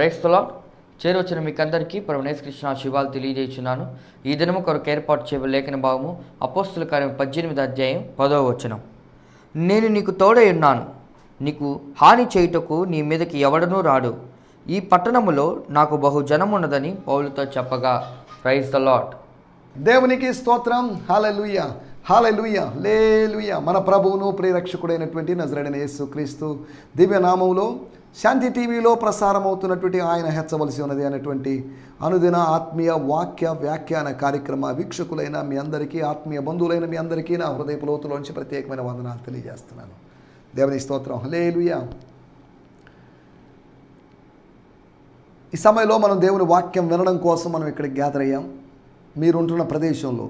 క్రైస్తలా చేరొచ్చిన మీకందరికీ పరమేశ్ కృష్ణ శివాలు తెలియజేస్తున్నాను ఈ దినము కొరకు ఏర్పాటు చేయబడిన లేఖన భాగము అపోస్తుల కార్యం పద్దెనిమిది అధ్యాయం పదవ వచనం. నేను నీకు తోడై ఉన్నాను. నీకు హాని చేయుటకు నీ మీదకి ఎవడనూ రాడు. ఈ పట్టణములో నాకు బహు జనమున్నదని పౌలుతో చెప్పగా ప్రైజ్ ద లాట్ దేవునికి స్తోత్రం. హాలూయ హాలూయ లేలుయ మన ప్రభువును ప్రియరక్షకుడైనటువంటి నజరడిన యేసు క్రీస్తు దివ్య నామములో శాంతి టీవీలో ప్రసారం అవుతున్నటువంటి ఆయన హెచ్చవలసి ఉన్నది అనేటువంటి అనుదిన ఆత్మీయ వాక్య వ్యాఖ్యాన కార్యక్రమ వీక్షకులైన మీ అందరికీ ఆత్మీయ బంధువులైన మీ అందరికీ నా హృదయపు లోతులోంచి ప్రత్యేకమైన వందనాలు తెలియజేస్తున్నాను. దేవుని స్తోత్రం. హలేలుయా ఈ సమయంలో మనం దేవుని వాక్యం వినడం కోసం మనం ఇక్కడికి గ్యాదర్ అయ్యాం. మీరుంటున్న ప్రదేశంలో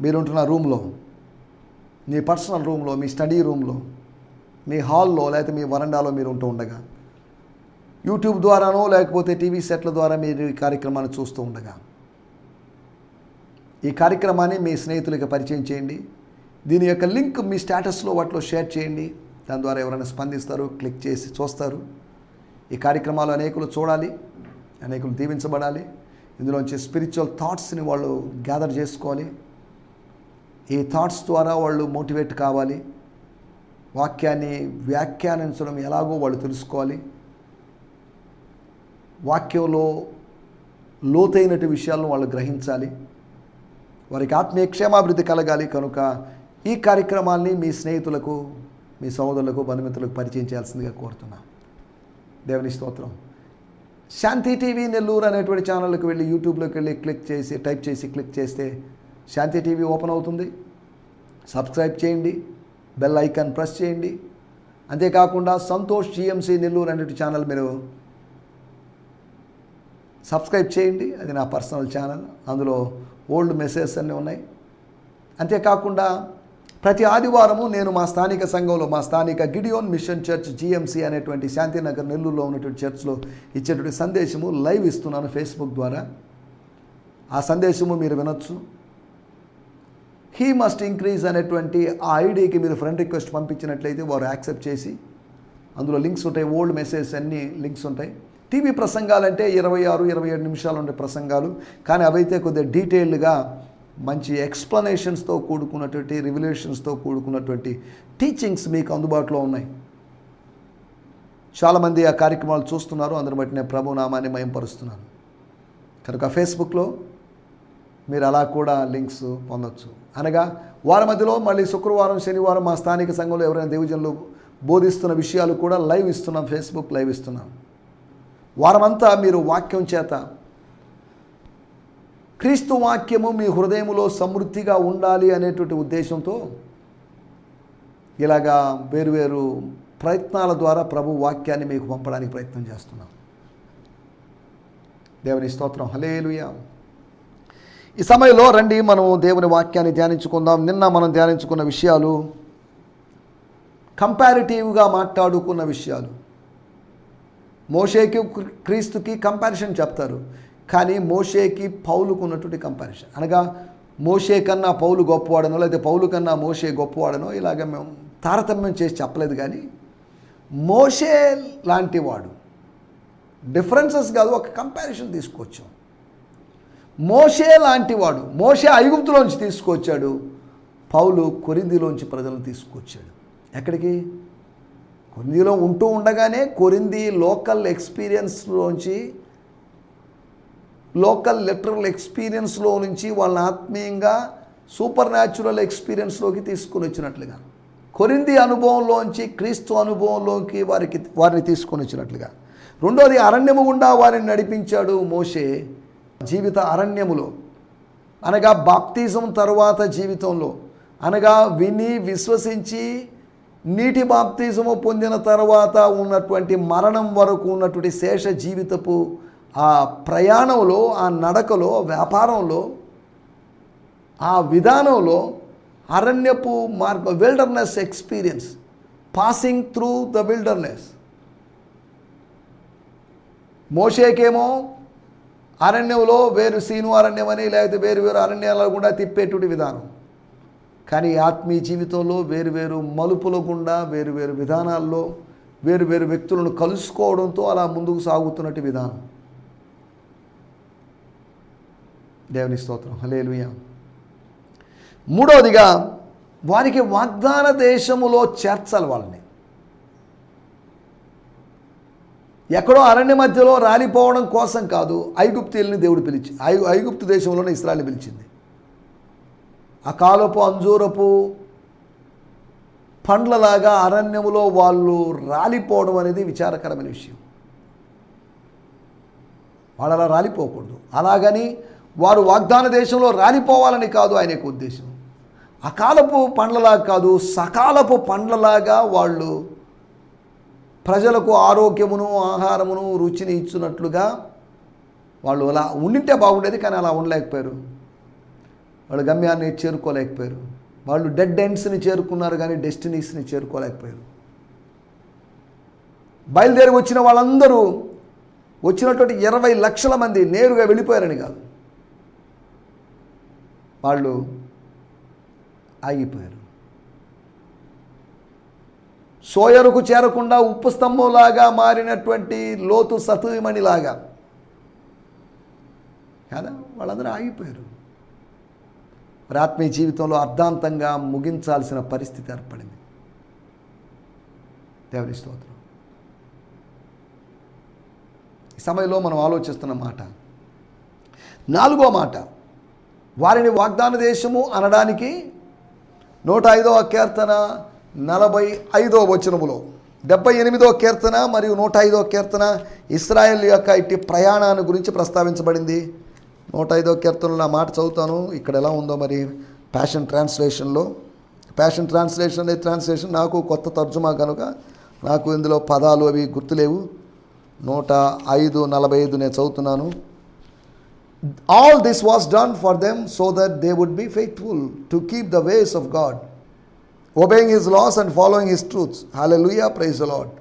మీరుంటున్న రూమ్లో మీ పర్సనల్ రూమ్లో మీ స్టడీ రూమ్లో మీ హాల్లో లేకపోతే మీ వరండాలో మీరు ఉంటూ ఉండగా యూట్యూబ్ ద్వారానో లేకపోతే టీవీ సెట్ల ద్వారా మీరు ఈ కార్యక్రమాన్ని చూస్తూ ఉండగా ఈ కార్యక్రమాన్ని మీ స్నేహితులకి పరిచయం చేయండి. దీని యొక్క లింక్ మీ స్టేటస్లో వాటిలో షేర్ చేయండి. దాని ద్వారా ఎవరైనా స్పందిస్తారు క్లిక్ చేసి చూస్తారు. ఈ కార్యక్రమాలు అనేకులు చూడాలి అనేకులు దీవించబడాలి. ఇందులోంచి స్పిరిచువల్ థాట్స్ని వాళ్ళు గ్యాదర్ చేసుకోవాలి. ఈ థాట్స్ ద్వారా వాళ్ళు మోటివేట్ కావాలి. వాక్యాన్ని వ్యాఖ్యానించడం ఎలాగో వాళ్ళు తెలుసుకోవాలి. వాక్యంలో లోతైనటి విషయాలను వాళ్ళు గ్రహించాలి. వారికి ఆత్మీయ క్షేమాభివృద్ధి కలగాలి. కనుక ఈ కార్యక్రమాల్ని మీ స్నేహితులకు మీ సహోదరులకు బంధుమిత్రులకు పరిచయం చేయాల్సిందిగా కోరుతున్నా. దేవుని స్తోత్రం. శాంతి టీవీ నెల్లూరు అనేటువంటి ఛానల్కి వెళ్ళి యూట్యూబ్లోకి వెళ్ళి క్లిక్ చేసి టైప్ చేసి క్లిక్ చేస్తే శాంతి టీవీ ఓపెన్ అవుతుంది. సబ్స్క్రైబ్ చేయండి. బెల్ ఐకాన్ ప్రెస్ చేయండి. అంతేకాకుండా సంతోష్ జిఎంసి నెల్లూరు అనేటి ఛానల్ మీరు సబ్స్క్రైబ్ చేయండి. అది నా పర్సనల్ ఛానల్. అందులో ఓల్డ్ మెసేజెస్ అన్నీ ఉన్నాయి. అంతేకాకుండా ప్రతి ఆదివారము నేను మా స్థానిక సంఘంలో మా స్థానిక గిడియోన్ మిషన్ చర్చ్ జిఎంసి అనేటువంటి శాంతినగర్ నెల్లూరులో ఉన్నటువంటి చర్చ్లో ఇచ్చేటువంటి సందేశము లైవ్ ఇస్తున్నాను ఫేస్బుక్ ద్వారా. ఆ సందేశము మీరు వినొచ్చు. హీ మస్ట్ ఇంక్రీజ్ అనేటువంటి ఆ ఐడికి మీరు ఫ్రెండ్ రిక్వెస్ట్ పంపించినట్లయితే వారు యాక్సెప్ట్ చేసి అందులో లింక్స్ ఉంటాయి ఓల్డ్ మెసేజ్ అన్ని లింక్స్ ఉంటాయి. టీవీ ప్రసంగాలంటే ఇరవై ఆరు ఇరవై ఏడు నిమిషాలు ఉండే ప్రసంగాలు. కానీ అవైతే కొద్దిగా డీటెయిల్డ్గా మంచి ఎక్స్ప్లెనేషన్స్తో కూడుకున్నటువంటి రివిలేషన్స్తో కూడుకున్నటువంటి టీచింగ్స్ మీకు అందుబాటులో ఉన్నాయి. చాలామంది ఆ కార్యక్రమాలు చూస్తున్నారు. అందరి బట్టి నేను ప్రభు నామాన్ని మయంపరుస్తున్నాను. కనుక ఫేస్బుక్లో మీరు అలా కూడా లింక్స్ పొందొచ్చు. అనగా వారి మధ్యలో మళ్ళీ శుక్రవారం శనివారం మా స్థానిక సంఘంలో ఎవరైనా దేవజనులు బోధిస్తున్న విషయాలు కూడా లైవ్ ఇస్తున్నాం. ఫేస్బుక్ లైవ్ ఇస్తున్నాం. వారమంతా మీరు వాక్యం చేత క్రీస్తు వాక్యము మీ హృదయములో సమృద్ధిగా ఉండాలి అనేటువంటి ఉద్దేశంతో ఇలాగా వేరువేరు ప్రయత్నాల ద్వారా ప్రభు వాక్యాన్ని మీకు పంపడానికి ప్రయత్నం చేస్తున్నాం. దేవుని స్తోత్రం. హలేలుయ ఈ సమయంలో రండి మనం దేవుని వాక్యాన్ని ధ్యానించుకుందాం. నిన్న మనం ధ్యానించుకున్న విషయాలు కంపారిటివ్గా మాట్లాడుకున్న విషయాలు. మోషేకి క్రీస్తుకి కంపారిజన్ చెప్తారు. కానీ మోషేకి పౌలుకు ఉన్నటువంటి కంపారిజన్ అనగా మోషే కన్నా పౌలు గొప్పవాడనో లేకపోతే పౌలు కన్నా మోషే గొప్పవాడనో ఇలాగ మేము తారతమ్యం చేసి చెప్పలేదు కానీ మోషే లాంటి వాడు డిఫరెన్సెస్ కాదు ఒక కంపారిజన్ తీసుకొచ్చాం. మోషే లాంటివాడు మోషే ఐగుప్తులోంచి తీసుకొచ్చాడు పౌలు కొరిందిలోంచి ప్రజలను తీసుకొచ్చాడు. ఎక్కడికి? కొరిందిలో ఉంటూ ఉండగానే కొరింది లోకల్ ఎక్స్పీరియన్స్లోంచి లోకల్ లిటరల్ ఎక్స్పీరియన్స్లో నుంచి వాళ్ళని ఆత్మీయంగా సూపర్ న్యాచురల్ ఎక్స్పీరియన్స్లోకి తీసుకొని వచ్చినట్లుగా కొరింది అనుభవంలోంచి క్రీస్తు అనుభవంలోకి వారికి వారిని తీసుకొని వచ్చినట్లుగా. రెండోది అరణ్యము గుండా వారిని నడిపించాడు మోషే జీవిత అరణ్యములో. అనగా బాప్తిజం తర్వాత జీవితంలో. అనగా విని విశ్వసించి నీటి బాప్తిజము పొందిన తర్వాత ఉన్నటువంటి మరణం వరకు ఉన్నటువంటి శేష జీవితపు ఆ ప్రయాణంలో ఆ నడకలో వ్యాపారంలో ఆ విధానంలో అరణ్యపు మార్గ wilderness experience passing through the wilderness మోషేకేమో అరణ్యంలో వేరు సీను అరణ్యం అని లేకపోతే వేరు వేరు అరణ్యాల గుండా తిప్పేటువంటి విధానం. కానీ ఆత్మీయ జీవితంలో వేరు వేరు మలుపుల గుండా వేరు వేరు విధానాల్లో వేరు వేరు వ్యక్తులను కలుసుకోవడంతో అలా ముందుకు సాగుతున్నట్టు విధానం. దేవుని స్తోత్రం. హలేలుయ మూడవదిగా వారికి వాగ్దాన దేశములో చేర్చాలి వాళ్ళని. ఎక్కడో అరణ్య మధ్యలో రాలిపోవడం కోసం కాదు ఐగుప్తీయుల్ని దేవుడు పిలిచి ఐ ఐగుప్తు దేశంలోనే ఇస్రాయల్ని పిలిచింది. అకాలపు అంజూరపు పండ్లలాగా అరణ్యములో వాళ్ళు రాలిపోవడం అనేది విచారకరమైన విషయం. వాళ్ళు అలా రాలిపోకూడదు. అలాగని వారు వాగ్దాన దేశంలో రాలిపోవాలని కాదు ఆయన యొక్క ఉద్దేశం. అకాలపు పండ్లలాగా కాదు సకాలపు పండ్లలాగా వాళ్ళు ప్రజలకు ఆరోగ్యమును ఆహారమును రుచిని ఇచ్చినట్లుగా వాళ్ళు అలా ఉండింటే బాగుండేది కానీ అలా ఉండలేకపోయారు. వాళ్ళు గమ్యాన్ని చేరుకోలేకపోయారు. వాళ్ళు డెడ్ ఎండ్స్ని చేరుకున్నారు కానీ డెస్టినీస్ని చేరుకోలేకపోయారు. బయలుదేరి వచ్చిన వాళ్ళందరూ వచ్చినటువంటి ఇరవై లక్షల మంది నేరుగా వెళ్ళిపోయారని కాదు. వాళ్ళు ఆగిపోయారు. సోయరుకు చేరకుండా ఉప్పు స్తంభంలాగా మారినటువంటి లోతు సతుమణిలాగా కదా? వాళ్ళందరూ ఆగిపోయారు. మరి ఆత్మీయ జీవితంలో అర్ధాంతంగా ముగించాల్సిన పరిస్థితి ఏర్పడింది. దేవుని స్తోత్రం. ఈ సమయంలో మనం ఆలోచిస్తున్న మాట నాలుగో మాట వారిని వాగ్దాన దేశము అనడానికి నూట ఐదవ కీర్తన నలభై ఐదో వచనములో డెబ్బై ఎనిమిదో కీర్తన మరియు నూట ఐదో కీర్తన ఇస్రాయెల్ యొక్క ఇట్టి ప్రయాణాన్ని గురించి ప్రస్తావించబడింది. నూట ఐదో కీర్తనలో నా మాట చదువుతాను. ఇక్కడ ఎలా ఉందో మరి ప్యాషన్ ట్రాన్స్లేషన్లో ప్యాషన్ ట్రాన్స్లేషన్ అనే ట్రాన్స్లేషన్ నాకు కొత్త తర్జుమా కనుక నాకు ఇందులో పదాలు అవి గుర్తులేవు. నూట ఐదు నలభై ఐదు నేను చదువుతున్నాను. All this was done for them so that they would be faithful to keep the ways of God obeying his laws and following his truths hallelujah praise Lord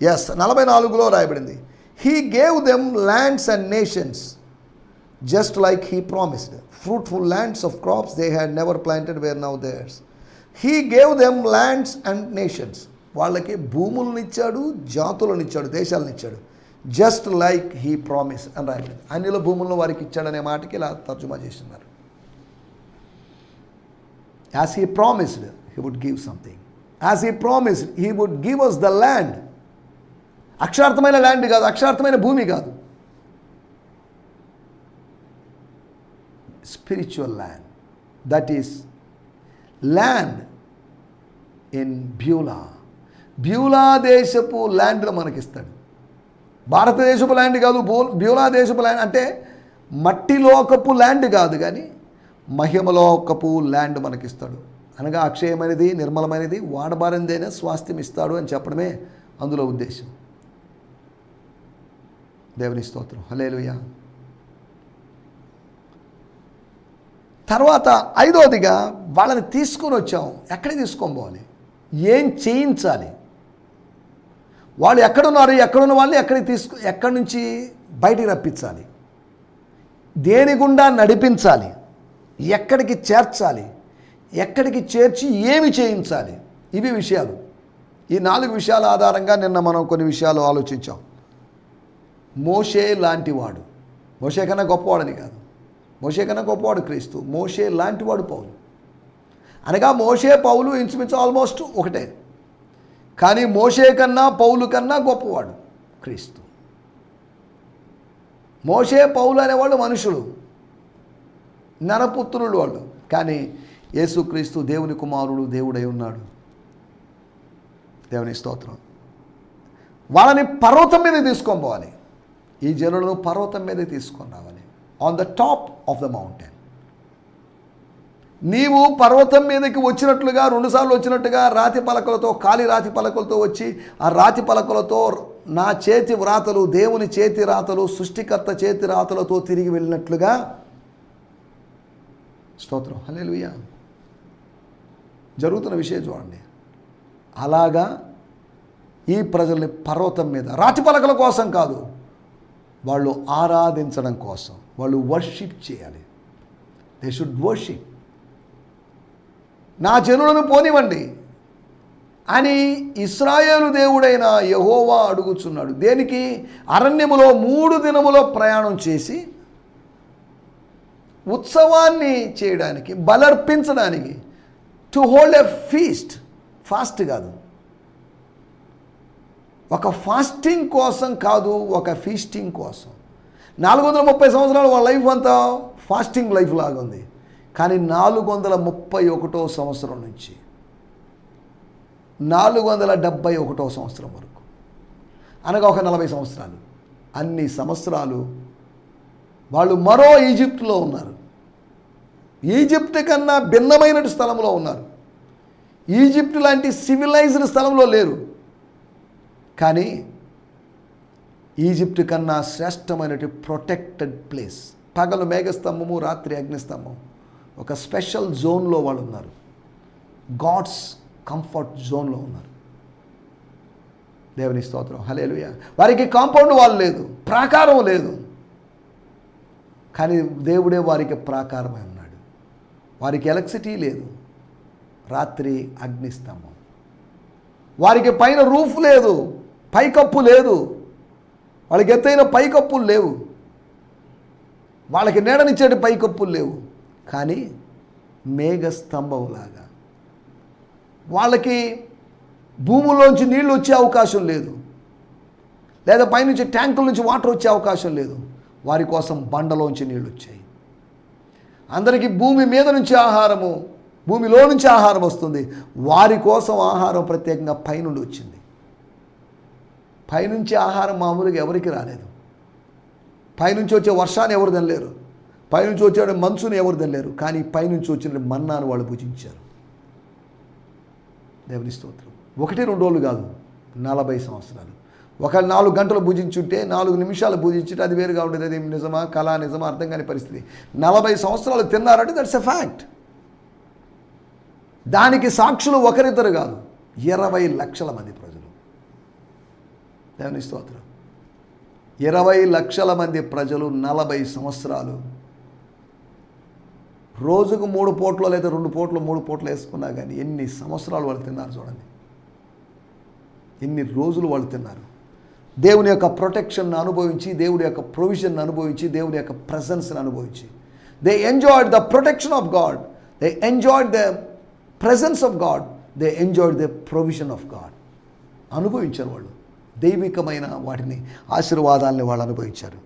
yes నలభై నాలుగులో రాయబడింది. He gave them lands and nations just like he promised fruitful lands of crops they had never planted where now theirs he gave them lands and nations వాళ్ళకి భూములను ఇచ్చాడు జాతులను ఇచ్చాడు దేశాలను ఇచ్చాడు. జస్ట్ లైక్ హీ ప్రామిస్ అని రాయలేదు అన్నిల భూములను వారికి ఇచ్చాడనే మాటకి ఇలా తర్జుమా చేస్తున్నారు. As he promised he would give something as he promised he would give us the land అక్షార్థమైన land కాదు అక్షార్థమైన భూమి కాదు. Spiritual land. That is land in Beulah. Beulah దేశపు ల్యాండ్లో మనకిస్తాడు. భారతదేశపు ల్యాండ్ కాదు బూ బ్యూలా దేశపు ల్యాండ్ అంటే మట్టిలోకపు ల్యాండ్ కాదు కానీ మహిమలోకపు ల్యాండ్ మనకిస్తాడు. అనగా అక్షయమైనది నిర్మలమైనది వాడబారిందైనా స్వాస్థ్యం ఇస్తాడు అని చెప్పడమే అందులో ఉద్దేశం. దేవుని స్తోత్రం. హలేలుయా తర్వాత ఐదోదిగా వాళ్ళని తీసుకొని వచ్చాం. ఎక్కడికి తీసుకొని పోవాలి? ఏం చేయించాలి? వాళ్ళు ఎక్కడున్నారు ఎక్కడున్న వాళ్ళని ఎక్కడికి తీసుకు ఎక్కడి నుంచి బయటికి రప్పించాలి? దేని గుండా నడిపించాలి? ఎక్కడికి చేర్చాలి? ఎక్కడికి చేర్చి ఏమి చేయించాలి? ఇవి విషయాలు. ఈ నాలుగు విషయాల ఆధారంగా నిన్న మనం కొన్ని విషయాలు ఆలోచించాం. మోషే లాంటివాడు. మోషే కన్నా గొప్పవాడని కాదు. మోషే కన్నా గొప్పవాడు క్రీస్తు. మోషే లాంటివాడు పౌలు. అనగా మోషే పౌలు ఇంచుమించు ఆల్మోస్ట్ ఒకటే. కానీ మోషే కన్నా పౌలు కన్నా గొప్పవాడు క్రీస్తు. మోషే పౌలు అనేవాళ్ళు మనుషులు. నరపుత్రులు వాళ్ళు. కానీ యేసుక్రీస్తు దేవుని కుమారుడు దేవుడై ఉన్నాడు. దేవుని స్తోత్రం. వాళ్ళని పర్వతం మీద తీసుకొని పోవాలి. ఈ జనులను పర్వతం మీదే తీసుకొని రావాలి. On the top of the mountain నీవు పర్వతం మీదకి వచ్చినట్లుగా రెండుసార్లు వచ్చినట్టుగా రాతి పలకలతో కాలి రాతి పలకలతో వచ్చి ఆ రాతి పలకలతో నా చేతి వ్రాతలు దేవుని చేతి రాతలు సృష్టికర్త చేతి రాతలతో తిరిగి వెళ్ళినట్లుగా స్తోత్రం. హల్లెలూయా. జరుగుతున్న విషయం చూడండి. అలాగా ఈ ప్రజల్ని పర్వతం మీద రాతి పలకల కోసం కాదు వాళ్ళు ఆరాధించడం కోసం వాళ్ళు వర్షిప్ చేయాలి. దే షుడ్ వర్షిప్ నా జనులను పోనివ్వండి అని ఇస్రాయేలు దేవుడైన యహోవా అడుగుచున్నాడు. దేనికి? అరణ్యములో మూడు దినములో ప్రయాణం చేసి ఉత్సవాన్ని చేయడానికి బలర్పించడానికి to hold a feast fast కాదు. ఒక ఫాస్టింగ్ కోసం కాదు ఒక ఫీస్టింగ్ కోసం. నాలుగు వందల ముప్పై సంవత్సరాలు వాళ్ళ లైఫ్ అంతా ఫాస్టింగ్ లైఫ్ లాగా ఉంది కానీ నాలుగు వందల ముప్పై ఒకటో సంవత్సరం నుంచి నాలుగు వందల డెబ్భై ఒకటో సంవత్సరం వరకు అనగా ఒక నలభై సంవత్సరాలు అన్ని సంవత్సరాలు వాళ్ళు మరో ఈజిప్ట్లో ఉన్నారు. ఈజిప్ట్ కన్నా భిన్నమైన స్థలంలో ఉన్నారు. ఈజిప్ట్ లాంటి సివిలైజ్డ్ స్థలంలో లేరు. కానీ ఈజిప్ట్ కన్నా శ్రేష్టమైనటి ప్రొటెక్టెడ్ ప్లేస్. పగలు మేఘస్తంభము రాత్రి అగ్నిస్తంభం. ఒక స్పెషల్ జోన్లో వాళ్ళు ఉన్నారు. గాడ్స్ కంఫర్ట్ జోన్లో ఉన్నారు. దేవుని స్తోత్రం. హలేలుయ వారికి కాంపౌండ్ వాళ్ళు లేదు ప్రాకారం లేదు. కానీ దేవుడే వారికి ప్రాకారమై ఉన్నాడు. వారికి ఎలక్ట్రిసిటీ లేదు. రాత్రి అగ్నిస్తంభం. వారికి పైన రూఫ్ లేదు. పైకప్పు లేదు. వాళ్ళకి ఎత్తైన పైకప్పులు లేవు. వాళ్ళకి నీడనిచ్చేటి పైకప్పులు లేవు. కానీ మేఘస్తంభంలాగా వాళ్ళకి భూమిలోంచి నీళ్ళు వచ్చే అవకాశం లేదు. లేదా పైనుంచి ట్యాంకుల నుంచి వాటర్ వచ్చే అవకాశం లేదు. వారి కోసం బండలోంచి నీళ్ళు వచ్చాయి. అందరికీ భూమి మీద నుంచి ఆహారము భూమిలో నుంచి ఆహారం వస్తుంది. వారి కోసం ఆహారం ప్రత్యేకంగా పైనుండి వచ్చింది. పైనుంచి ఆహారం మామూలుగా ఎవరికి రాలేదు. పైనుంచి వచ్చే వర్షాన్ని ఎవరు తినలేరు. పైనుంచి వచ్చే మంచుని ఎవరు తినలేరు. కానీ పైనుంచి వచ్చిన మన్నాను వాళ్ళు భుజించారు దేవుని స్తోత్రం. ఒకటి రెండు రోజులు కాదు నలభై సంవత్సరాలు. ఒక నాలుగు గంటలు భుజించుంటే నాలుగు నిమిషాలు భుజించుంటే అది వేరుగా ఉండేది. అది నిజమా కళ నిజమా అర్థం కాని పరిస్థితి. నలభై సంవత్సరాలు తిన్నారంటే దట్స్ ఎ ఫ్యాక్ట్ దానికి సాక్షులు ఒకరిద్దరు కాదు ఇరవై లక్షల మంది ప్రజలు. దేవుని స్తోత్రం. ఇరవై లక్షల మంది ప్రజలు నలభై సంవత్సరాలు రోజుకు మూడు పూటలు లేదా రెండు పూట్లు మూడు పూట్లు వేసుకున్నా కానీ ఎన్ని సంవత్సరాలు వాళ్ళు తిన్నారు చూడండి. ఎన్ని రోజులు వాళ్ళు తిన్నారు. దేవుని యొక్క ప్రొటెక్షన్ను అనుభవించి దేవుని యొక్క ప్రొవిజన్ను అనుభవించి దేవుని యొక్క ప్రజెన్స్ని అనుభవించి. They enjoyed the protection of God they enjoyed the presence of God they enjoyed the provision of God అనుభవించారు వాళ్ళు. దైవికమైన వాటిని ఆశీర్వాదాలని వాళ్ళు అనుభవించారు.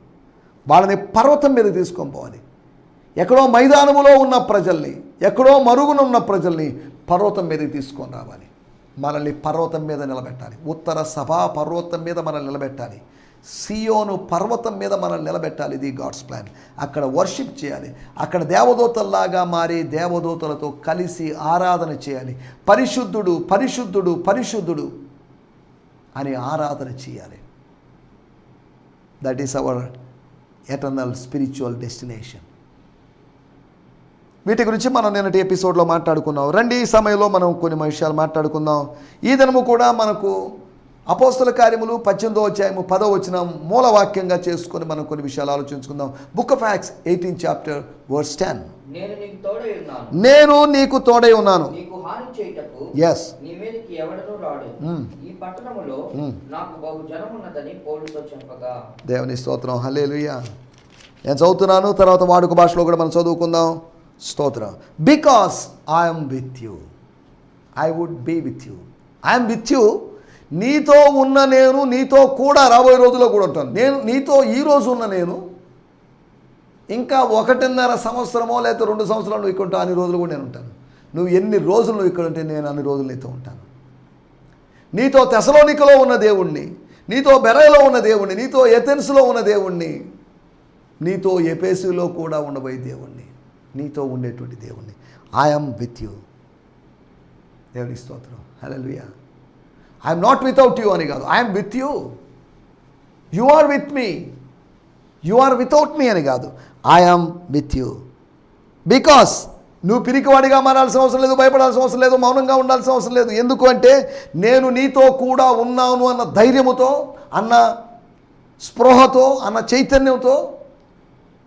వాళ్ళని పర్వతం మీద తీసుకొని పోవాలి. ఎక్కడో మైదానములో ఉన్న ప్రజల్ని ఎక్కడో మరుగున ఉన్న ప్రజల్ని పర్వతం మీదకి తీసుకొని రావాలి. మనల్ని పర్వతం మీద నిలబెట్టాలి. ఉత్తర సభా పర్వతం మీద మనల్ని నిలబెట్టాలి. సియోను పర్వతం మీద మనల్ని నిలబెట్టాలి. ఇది గాడ్స్ ప్లాన్. అక్కడ వర్షిప్ చేయాలి. అక్కడ దేవదూతల్లాగా మారి దేవదూతలతో కలిసి ఆరాధన చేయాలి. పరిశుద్ధుడు పరిశుద్ధుడు పరిశుద్ధుడు. అని ఆరాధన చేయాలి. That is our eternal spiritual destination వీటి గురించి మనం నిన్నటి ఎపిసోడ్లో మాట్లాడుకున్నాం. రండి ఈ సమయంలో మనం కొన్ని విషయాలు మాట్లాడుకుందాం. ఈ దినము కూడా మనకు అపోస్తుల కార్యములు పద్దెనిమిదో అధ్యాయము పదో వచ్చిన మూలవాక్యంగా చేసుకొని మనం కొన్ని విషయాలు ఆలోచించుకుందాం. Book of Acts eighteen chapter verse ten నేను నీకు తోడై ఉన్నాను. ఎస్ పౌలుతో చెప్పగా. దేవుని స్తోత్రం. హల్లేలుయా నేను చదువుతున్నాను తర్వాత వాడుక భాషలో కూడా మనం చదువుకుందాం. స్తోత్రం. Because I'm with you I would be with you I'm with you నీతో ఉన్న నేను నీతో కూడా రాబోయే రోజుల్లో కూడా ఉంటాను. నేను నీతో ఈ రోజు ఉన్న నేను ఇంకా ఒకటిన్నర సంవత్సరమో లేకపోతే రెండు సంవత్సరాలు నువ్వు ఇక్కడ ఉంటావు అన్ని రోజులు కూడా నేను ఉంటాను. నువ్వు ఎన్ని రోజులు నువ్వు ఇక్కడ ఉంటే నేను అన్ని రోజులు నీతో ఉంటాను. నీతో తెసలోనికలో ఉన్న దేవుణ్ణి నీతో బెరయలో ఉన్న దేవుణ్ణి నీతో ఎథెన్స్లో ఉన్న దేవుణ్ణి నీతో ఎపేసులో కూడా ఉండబోయే దేవుణ్ణి నీతో ఉండేటువంటి దేవుణ్ణి. ఐఎమ్ విత్ యూ దేవుని స్తోత్రం. Hallelujah I'm not without you అని కాదు. I'm with you you are with me you are without me అని కాదు. ఐఎమ్ విత్ యూ బికాస్ నువ్వు పిరికివాడిగా మారాల్సిన అవసరం లేదు భయపడాల్సిన అవసరం లేదు మౌనంగా ఉండాల్సిన అవసరం లేదు. ఎందుకు అంటే నేను నీతో కూడా ఉన్నాను అన్న ధైర్యముతో అన్న స్పృహతో అన్న చైతన్యంతో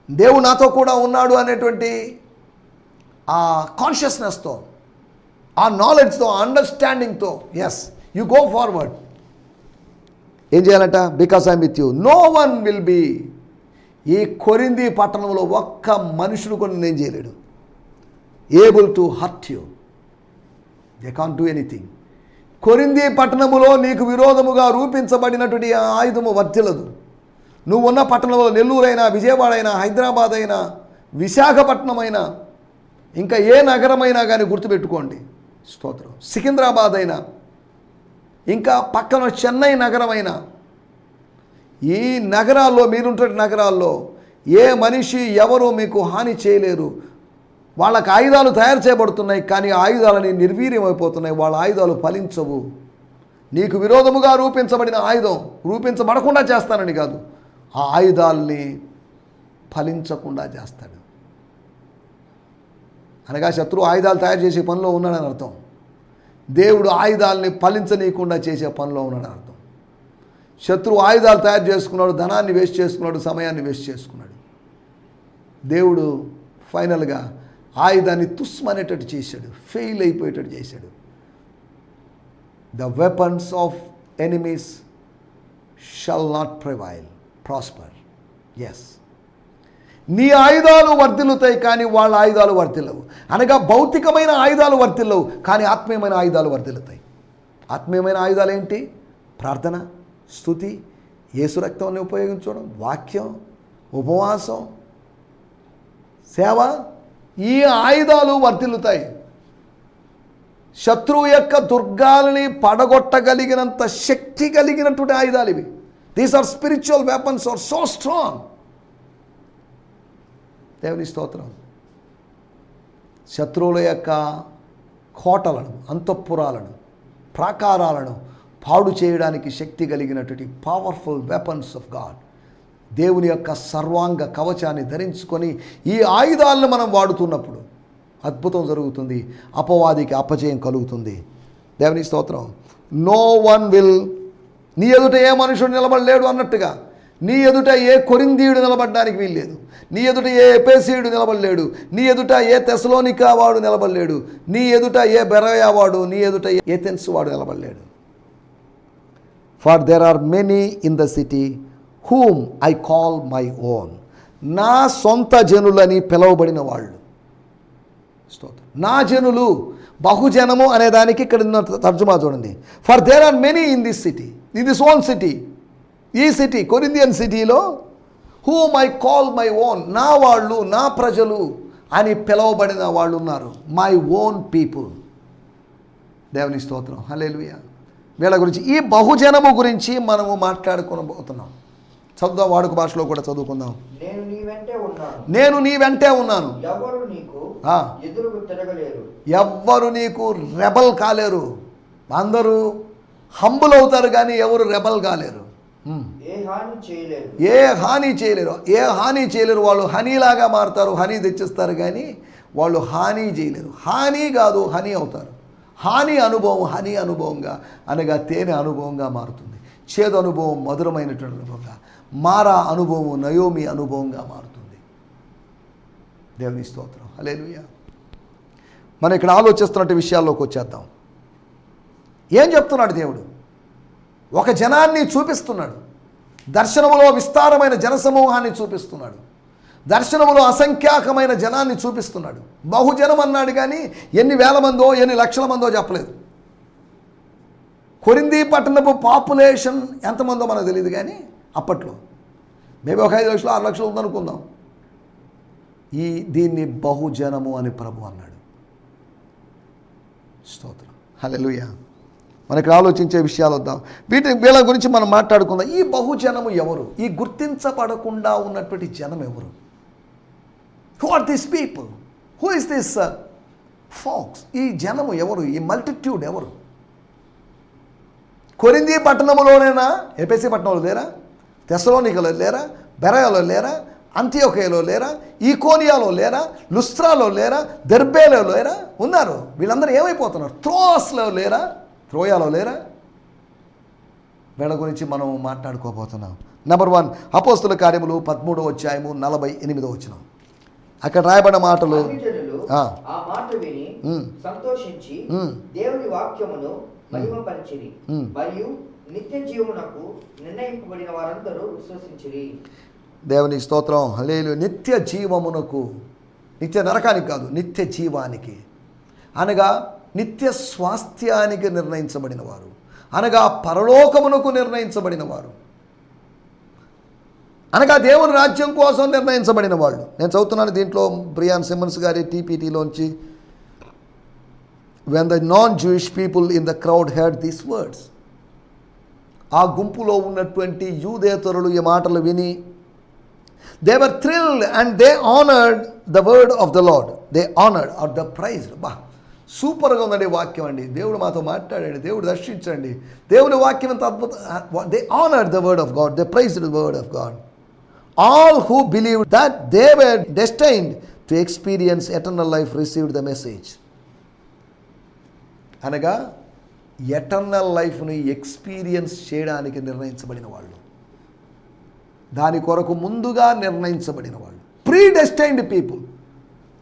దేవుడు నాతో కూడా ఉన్నాడు అనేటువంటి ఆ కాన్షియస్నెస్తో ఆ నాలెడ్జ్తో అండర్స్టాండింగ్తో ఎస్ యు గో ఫార్వర్డ్ ఏం చేయాలంట? Because I with you no one will be ఈ కొరింది పట్టణంలో ఒక్క మనుషుడు కూడా నేను చేయలేడు. Able to hurt you they can do anything Corinth పట్టణములో నీకు విరోధముగా రూపించబడినటువంటి ఆయుధము వర్తిలదు నువ్వు ఉన్న పట్టణంలో నెల్లూరైనా విజయవాడ అయినా హైదరాబాద్ అయినా విశాఖపట్నం అయినా ఇంకా ఏ నగరమైనా కానీ గుర్తుపెట్టుకోండి. స్తోత్రం. సికింద్రాబాద్ అయినా ఇంకా పక్కన చెన్నై నగరమైన ఈ నగరాల్లో మీరుంటున్న నగరాల్లో ఏ మనిషి ఎవరు మీకు హాని చేయలేరు. వాళ్ళకి ఆయుధాలు తయారు చేయబడుతున్నాయి కానీ ఆయుధాలని నిర్వీర్యమైపోతున్నాయి. వాళ్ళ ఆయుధాలు ఫలించవు. నీకు విరోధముగా రూపించబడిన ఆయుధం రూపించబడకుండా చేస్తానని కాదు ఆ ఆయుధాల్ని ఫలించకుండా చేస్తాడు. అనగా శత్రువు ఆయుధాలు తయారు చేసే పనిలో ఉన్నాడని అర్థం. దేవుడు ఆయుధాలని ఫలించనీయకుండా చేసే పనిలో ఉన్నాడు అర్థం. శత్రువు ఆయుధాలు తయారు చేసుకున్నాడు ధనాన్ని వేస్ట్ చేసుకున్నాడు సమయాన్ని వేస్ట్ చేసుకున్నాడు. దేవుడు ఫైనల్గా ఆయుధాన్ని తుస్మనేటట్టు చేశాడు ఫెయిల్ అయిపోయేటట్టు చేశాడు. The weapons of enemies shall not prevail prosper yes నీ ఆయుధాలు వర్ధిల్లుతాయి కానీ వాళ్ళ ఆయుధాలు వర్ధిల్లవు. అనగా భౌతికమైన ఆయుధాలు వర్ధిల్లవు కానీ ఆత్మీయమైన ఆయుధాలు వర్ధిల్లుతాయి. ఆత్మీయమైన ఆయుధాలు ఏంటి? ప్రార్థన స్థుతి యేసు రక్తాన్ని ఉపయోగించడం వాక్యం ఉపవాసం సేవ ఈ ఆయుధాలు వర్ధిల్లుతాయి. శత్రువు యొక్క దుర్గాలని పడగొట్టగలిగినంత శక్తి కలిగినటువంటి ఆయుధాలు ఇవి. These are spiritual weapons are so strong దేవుని స్తోత్రం. శత్రువుల యొక్క కోటలను అంతఃపురాలను ప్రాకారాలను పాడు చేయడానికి శక్తి కలిగినటువంటి పవర్ఫుల్ వెపన్స్ ఆఫ్ గాడ్ దేవుని యొక్క సర్వాంగ కవచాన్ని ధరించుకొని ఈ ఆయుధాలను మనం వాడుతున్నప్పుడు అద్భుతం జరుగుతుంది అపవాదికి అపజయం కలుగుతుంది. దేవుని స్తోత్రం. నో వన్ విల్ నీ ఎదుట ఏ మనుషుడు నిలబడలేడు అన్నట్టుగా నీ ఎదుట ఏ కొరిందీయుడు నిలబడడానికి వీల్లేదు. నీ ఎదుట ఏ ఎపేసీయుడు నిలబడలేడు. నీ ఎదుట ఏ తెసలోనికా వాడు నిలబడలేడు. నీ ఎదుట ఏ బెరయా వాడు నీ ఎదుట ఏ ఏథెన్స్ వాడు నిలబడలేడు. For there are many in the city whom I call my own. నా సొంత జనులని పిలువబడిన వాళ్ళు. స్తోత్రం. నా జనులు బహుజనము అనేదానికి ఇక్కడ ఉన్న తర్జుమా చూడండి. For there are many in this city in this own city ఈ సిటీ కొరిందియన్ సిటీలో whom I call my own నా వాళ్ళు నా ప్రజలు అని పిలువబడిన వాళ్ళు ఉన్నారు మై ఓన్ పీపుల్ దేవుని స్తోత్రం. హలేలుయ వీళ్ళ గురించి ఈ బహుజనము గురించి మనము మాట్లాడుకోబోతున్నాం. చదువుదాం వాడుక భాషలో కూడా చదువుకుందాం. నేను నీ వెంటే ఉన్నాను. ఎవ్వరు నీకు రెబల్ కాలేరు? అందరూ హంబుల్ అవుతారు కానీ ఎవరు రెబల్ కాలేరు. ఏ హాని చేయలేరు. ఏ హాని చేయలేరు. ఏ హాని చేయలేరు. వాళ్ళు హనీలాగా మారుతారు హనీ తెచ్చిస్తారు కానీ వాళ్ళు హాని చేయలేరు. హాని కాదు హనీ అవుతారు. హాని అనుభవం హనీ అనుభవంగా అనగా తేనె అనుభవంగా మారుతుంది. చేదు అనుభవం మధురమైనటువంటి అనుభవంగా మారా అనుభవం నయోమి అనుభవంగా మారుతుంది. దేవుని స్తోత్రం. హలేలుయ మనం ఇక్కడ ఆలోచిస్తున్నట్టు విషయాల్లోకి వచ్చేద్దాం. ఏం చెప్తున్నాడు దేవుడు? ఒక జనాన్ని చూపిస్తున్నాడు. దర్శనములో విస్తారమైన జనసమూహాన్ని చూపిస్తున్నాడు. దర్శనములో అసంఖ్యాకమైన జనాన్ని చూపిస్తున్నాడు. బహుజనం అన్నాడు కానీ ఎన్ని వేల మందో ఎన్ని లక్షల మందో చెప్పలేదు. కొరింది పట్టణపు పాపులేషన్ ఎంతమందో మనకు తెలియదు కానీ అప్పట్లో. మేబీ ఒక ఐదు లక్షలు ఆరు లక్షలు ఉందనుకుందాం. ఈ దీన్ని బహుజనము అని ప్రభు అన్నాడు. స్తోత్రం. హలో మనకి ఆలోచించే విషయాలు వద్దాం. వీటి వీళ్ళ గురించి మనం మాట్లాడుకుందాం. ఈ బహుజనము ఎవరు? ఈ గుర్తించబడకుండా ఉన్నటువంటి జనం ఎవరు? Who are this people who is this folks ఈ జనము ఎవరు? ఈ మల్టిట్యూడ్ ఎవరు? కొరింది పట్టణంలోనేనా ఎపేసి పట్టణంలో లేరా? తెసలోనికలో లేరా? బెరయలో లేరా? అంత్యోకయలో లేరా? ఈకోనియాలో లేరా? లుస్త్రాలో లేరా? దెర్బేలో లేరా? ఉన్నారు. వీళ్ళందరూ ఏమైపోతున్నారు? త్రోస్లో లేరా? త్రోయాలో లేరా? వీళ్ళ గురించి మనం మాట్లాడుకోబోతున్నాం. నెంబర్ వన్ అపోస్తుల కార్యములు పదమూడవ అధ్యాయము నలభై ఎనిమిదో వచ్చిన అక్కడ రాయబడిన మాటలు. సంతోషించి. దేవుని వాక్యమును మహిమపరిచిరి. మ్మ్. మరియు నిత్య జీవమునకు నిర్ణయింపబడిన వారందరూ విశ్వసించిరి. దేవుని స్తోత్రం. హలేలు నిత్య జీవమునకు నిత్య నరకానికి కాదు నిత్య జీవానికి అనగా నిత్య స్వాస్థ్యానికి నిర్ణయించబడిన వారు అనగా పరలోకమునకు నిర్ణయించబడిన వారు అనగా దేవుని రాజ్యం కోసం నిర్ణయించబడిన వాళ్ళు నేను చదువుతున్నాను దీంట్లో బ్రియాన్ సిమ్మన్స్ గారి టీపీటీలోంచి. When the non Jewish people in the crowd heard these words ఆ గుంపులో ఉన్నటువంటి యూదేతరులు ఈ మాటలు విని they were thrilled and they honoured the word of the Lord they honoured or the praise బా సూపర్గా ఉందండి వాక్యం అండి. దేవుడు మాతో మాట్లాడండి దేవుడు దర్శించండి. దేవుని వాక్యం ఎంత అద్భుత they honour the word of God they praise the word of God all who believe that they were destined to experience eternal life received the message అనగా ఎటర్నల్ లైఫ్ని ఎక్స్పీరియన్స్ చేయడానికి నిర్ణయించబడిన వాళ్ళు. దాని కొరకు ముందుగా నిర్ణయించబడిన వాళ్ళు. Predestined people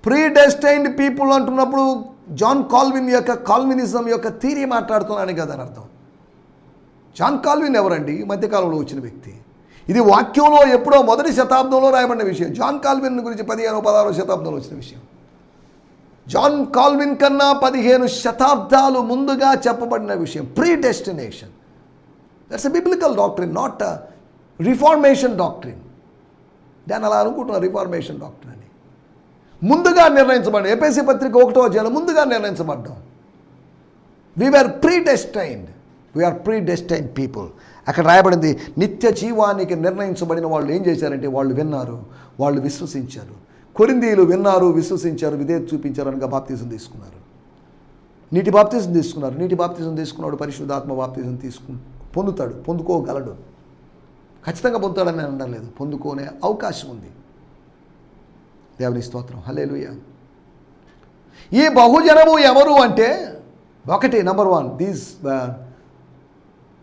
predestined people అంటున్నప్పుడు జాన్ కాల్విన్ యొక్క కాల్వినిజం యొక్క థీరీ మాట్లాడుతున్నాను కదా అని అర్థం. జాన్ కాల్విన్ ఎవరండి? ఈ మధ్యకాలంలో వచ్చిన వ్యక్తి. ఇది వాక్యంలో ఎప్పుడో మొదటి శతాబ్దంలో రాయబడిన విషయం. జాన్ కాల్విన్ గురించి పదిహేను పదహారో శతాబ్దంలో వచ్చిన విషయం. జాన్ కాల్విన్ కన్నా పదిహేను శతాబ్దాలు ముందుగా చెప్పబడిన విషయం. Predestination that's a biblical doctrine not reformation doctrine దాన్ని అలా అనుకుంటున్నాను రిఫార్మేషన్ డాక్టరీన్ ముందుగా నిర్ణయించబడ్డం ఏపీసీ పత్రిక ఒకటో అధ్యాయంలో ముందుగా నిర్ణయించబడ్డం we are predestined we are predestine people అక్కడ రాయబడింది నిత్య జీవానికి నిర్ణయించబడిన వాళ్ళు ఏం చేశారంటే వాళ్ళు విన్నారు వాళ్ళు విశ్వసించారు. కొరిందీలు విన్నారు విశ్వసించారు విధేయత చూపించారు అనగా బాప్తీసం తీసుకున్నారు. నీటి బాప్తీసం తీసుకున్నారు. నీటి బాప్తీసం తీసుకున్నాడు పరిశుద్ధాత్మ బాప్తీసం తీసుకు పొందుతాడు పొందుకోగలడు. ఖచ్చితంగా పొందుతాడని అనడం లేదు. పొందుకోనే అవకాశం ఉంది. దేవుని స్తోత్రం. హలేలుయ ఈ బహుజనము ఎవరు అంటే ఒకటి number one these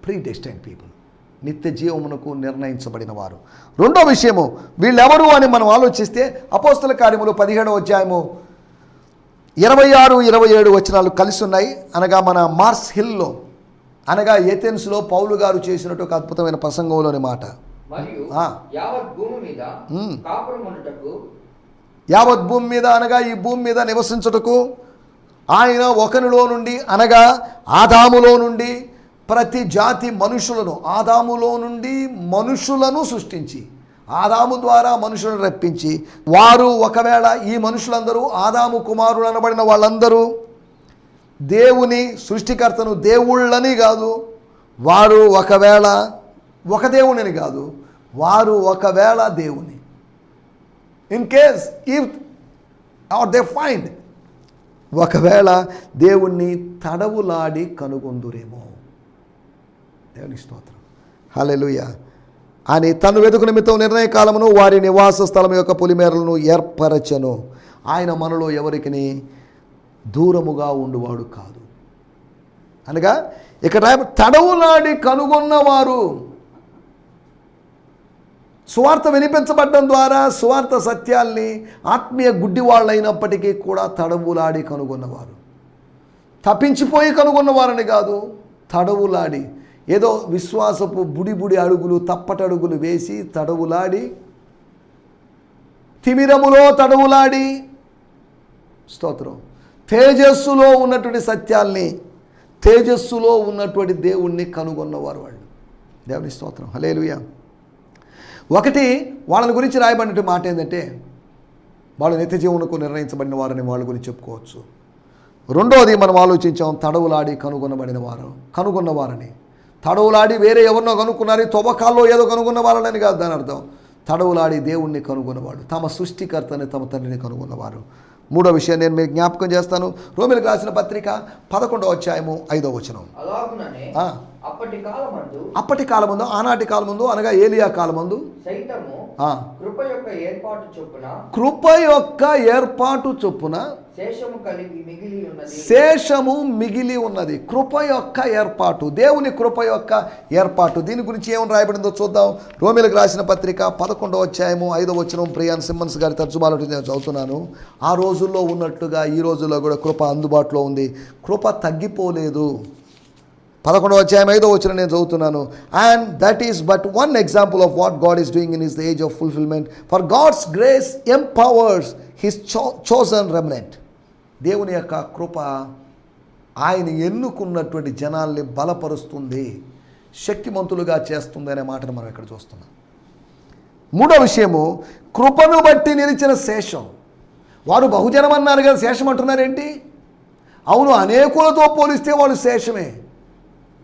predestine people నిత్య జీవమునకు నిర్ణయించబడిన వారు. రెండో విషయము వీళ్ళెవరు అని మనం ఆలోచిస్తే అపోస్తల కార్యములు పదిహేడవ అధ్యాయము ఇరవై ఆరు ఇరవై ఏడు వచనాలు కలిసి ఉన్నాయి అనగా మన మార్స్ హిల్లో అనగా ఏథెన్స్లో పౌలు గారు చేసినట్టు ఒక అద్భుతమైన ప్రసంగంలోని మాట. యావత్ భూమి మీద అనగా ఈ భూమి మీద నివసించుటకు ఆయన ఒకనిలో నుండి అనగా ఆదాములో నుండి ప్రతి జాతి మనుషులను ఆదాములో నుండి మనుషులను సృష్టించి ఆదాము ద్వారా మనుషులను రప్పించి వారు ఒకవేళ ఈ మనుషులందరూ ఆదాము కుమారులు అనబడిన వాళ్ళందరూ దేవుని సృష్టికర్తను దేవుళ్ళని కాదు వారు ఒకవేళ ఒక దేవునిని కాదు వారు ఒకవేళ దేవుని. In case if are they find ఒకవేళ దేవుణ్ణి తడవులాడి కనుగొందురేమో. దేవుని స్తోత్రం. హలెలుయ అని తను వెతుకు నిమిత్తం నిర్ణయ కాలమును వారి నివాస స్థలం యొక్క పులిమేరలను ఏర్పరచను. ఆయన మనలో ఎవరికి దూరముగా ఉండువాడు కాదు. అనగా ఇక్కడ తడవులాడి కనుగొన్నవారు సువార్త వినిపించబడడం ద్వారా సువార్త సత్యాల్ని ఆత్మీయ గుడ్డివాళ్ళైనప్పటికీ కూడా తడవులాడి కనుగొన్నవారు. తప్పించిపోయి కనుగొన్నవారని కాదు తడవులాడి ఏదో విశ్వాసపు బుడి బుడి అడుగులు తప్పటడుగులు వేసి తడవులాడి తిమిరములో తడవులాడి స్తోత్రం. తేజస్సులో ఉన్నటువంటి సత్యాల్ని తేజస్సులో ఉన్నటువంటి దేవుణ్ణి కనుగొన్నవారు వాళ్ళు. దేవుని స్తోత్రం. హలేలుయా ఒకటి వాళ్ళని గురించి రాయబడిన మాట ఏంటంటే వాళ్ళు నిత్య జీవనకు నిర్ణయించబడిన వారని వాళ్ళ గురించి చెప్పుకోవచ్చు. రెండోది మనం ఆలోచించాం తడవులాడి కనుగొనబడిన వారు కనుగొన్నవారని. తడవులాడి వేరే ఎవరినో కనుక్కున్నారు తవ్వకాల్లో ఏదో కనుగొన్నవారని కాదు దాని అర్థం. తడవులాడి దేవుణ్ణి కనుగొన్నవాడు తమ సృష్టికర్తని తమ తండ్రిని కనుగొన్నవారు. మూడో విషయం నేను మీకు జ్ఞాపకం చేస్తాను. రోమిలకు రాసిన పత్రిక పదకొండవ అధ్యాయము ఐదో వచనం. అప్పటి కాలమందు అప్పటి కాలముందు ఆనాటి కాలముందు అనగా ఏలియా కాలమందు. సైతము కృప యొక్క ఏర్పాటు చొప్పున కృప యొక్క ఏర్పాటు చొప్పున శేషము కలిగి మిగిలి ఉన్నది. శేషము మిగిలి ఉన్నది. కృప యొక్క ఏర్పాటు. దేవుని కృప యొక్క ఏర్పాటు. దీని గురించి ఏమని రాయబడిందో చూద్దాం. రోమిలకు రాసిన పత్రిక పదకొండవ అధ్యాయము ఐదవ వచనం. ప్రియాన్ సిమ్మన్స్ గారి తర్జుమాలో నేను చదువుతున్నాను. ఆ రోజుల్లో ఉన్నట్టుగా ఈ రోజుల్లో కూడా కృప అందుబాటులో ఉంది. కృప తగ్గిపోలేదు. పదకొండవ అధ్యాయం ఐదో వచ్చిన నేను చదువుతున్నాను. And that is but one example of what God is doing in is the age of fulfilment for God's grace empowers his cho chosen remnant దేవుని యొక్క కృప ఆయన ఎన్నుకున్నటువంటి జనాల్ని బలపరుస్తుంది శక్తిమంతులుగా చేస్తుంది అనే మాటను మనం ఇక్కడ చూస్తున్నాం. మూడో విషయము కృపను బట్టి నిలిచిన శేషం. వారు బహుజనం అన్నారు కదా శేషం అంటున్నారేంటి? అవును అనేకులతో పోలిస్తే వాళ్ళు శేషమే.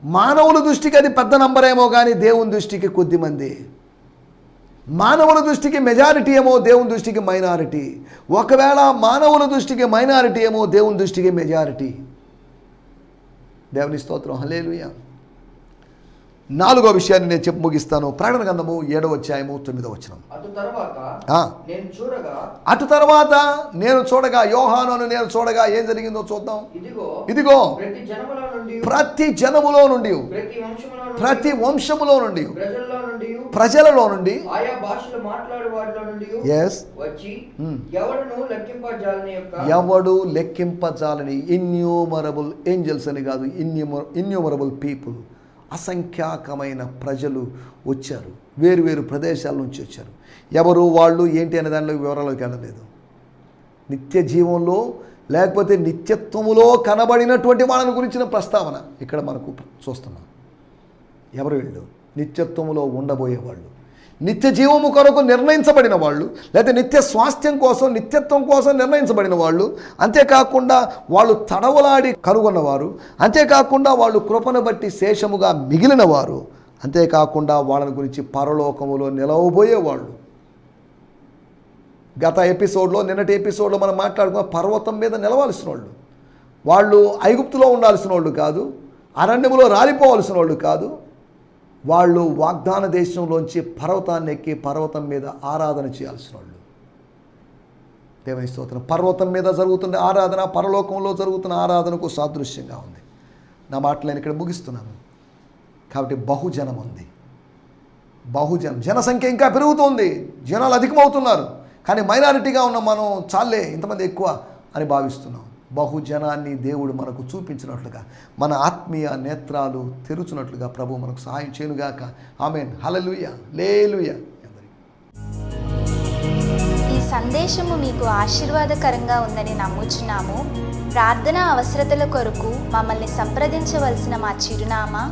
మానవుల దృష్టికి అది పెద్ద నంబర్ ఏమో కానీ దేవుని దృష్టికి కొద్దిమంది. మానవుల దృష్టికి మెజారిటీ ఏమో దేవుని దృష్టికి మైనారిటీ ఒకవేళ మానవుల దృష్టికి మైనారిటీ ఏమో దేవుని దృష్టికి మెజారిటీ దేవుని స్తోత్రం. హలేలుయా నాలుగో విషయాన్ని నేను చెప్పి ముగిస్తాను. ప్రకటన గంధము ఏడవ అధ్యాయము తొమ్మిదవ వచనం. అటు తర్వాత. నేను చూడగా యోహాను నేను చూడగా ఏం జరిగిందో చూద్దాం. ఇదిగో ప్రతి జనములో నుండి ప్రతి వంశములో నుండి ప్రజల్లో నుండి ఎస్ Hmm. యొక్క ఎవడు లెక్కింపజాలని ఇన్యూమరబుల్ ఏంజల్స్ అని కాదు ఇన్యూమర్ ఇన్యూమరబుల్ పీపుల్. అసంఖ్యాకమైన ప్రజలు వచ్చారు. వేరు వేరు ప్రదేశాల నుంచి వచ్చారు. ఎవరు వాళ్ళు ఏంటి అనే దానిలో వివరాలకు వెళ్ళలేదు. నిత్య జీవంలో లేకపోతే నిత్యత్వములో కనబడినటువంటి వాళ్ళని గురించిన ప్రస్తావన ఇక్కడ మనకు చూస్తున్నాం. ఎవరు వీళ్ళు? నిత్యత్వములో ఉండబోయేవాళ్ళు. నిత్య జీవము కొరకు నిర్ణయించబడిన వాళ్ళు లేదా నిత్య స్వాస్థ్యం కోసం నిత్యత్వం కోసం నిర్ణయించబడిన వాళ్ళు అంతేకాకుండా వాళ్ళు తడవలాడి కనుగొన్నవారు అంతేకాకుండా వాళ్ళు కృపను బట్టి శేషముగా మిగిలిన వారు అంతేకాకుండా వాళ్ళని గురించి పరలోకములో నిలవబోయేవాళ్ళు గత ఎపిసోడ్లో నిన్నటి ఎపిసోడ్లో మనం మాట్లాడుకున్న పర్వతం మీద నిలవాల్సిన వాళ్ళు వాళ్ళు ఐగుప్తులో ఉండాల్సిన వాళ్ళు కాదు అరణ్యములో రాలిపోవాల్సిన వాళ్ళు కాదు వాళ్ళు వాగ్దాన దేశంలోంచి పర్వతాన్ని ఎక్కి పర్వతం మీద ఆరాధన చేయాల్సిన వాళ్ళు. దేవుని స్తోత్రం. పర్వతం మీద జరుగుతున్న ఆరాధన పరలోకంలో జరుగుతున్న ఆరాధనకు సాదృశ్యంగా ఉంది. నా మాటలు నేను ఇక్కడ ముగిస్తున్నాను. కాబట్టి బహుజనం ఉంది. బహుజనం. జనసంఖ్య ఇంకా పెరుగుతోంది. జనాలు అధికమవుతున్నారు. కానీ మైనారిటీగా ఉన్న మనం చాలే ఇంతమంది ఎక్కువ అని భావిస్తున్నాం. బహుజనాన్ని దేవుడు మనకు చూపించినట్లుగా మన ఆత్మీయ నేత్రాలు తెరుచున్నట్లుగా ప్రభు మనకు సహాయం చేయనుగాక. ఆమెన్. హలలుయ లేలుయ ఈ సందేశము మీకు ఆశీర్వాదకరంగా ఉందని నమ్ముచున్నాము. ప్రార్థన అవసరతల కొరకు మమ్మల్ని సంప్రదించవలసిన మా చిరునామా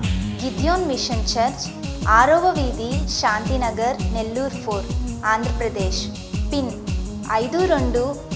గిద్యోన్ మిషన్ చర్చ్ ఆరవ వీధి శాంతినగర్ నెల్లూరు ఫోర్ ఆంధ్రప్రదేశ్. పిన్ ఐదు రెండు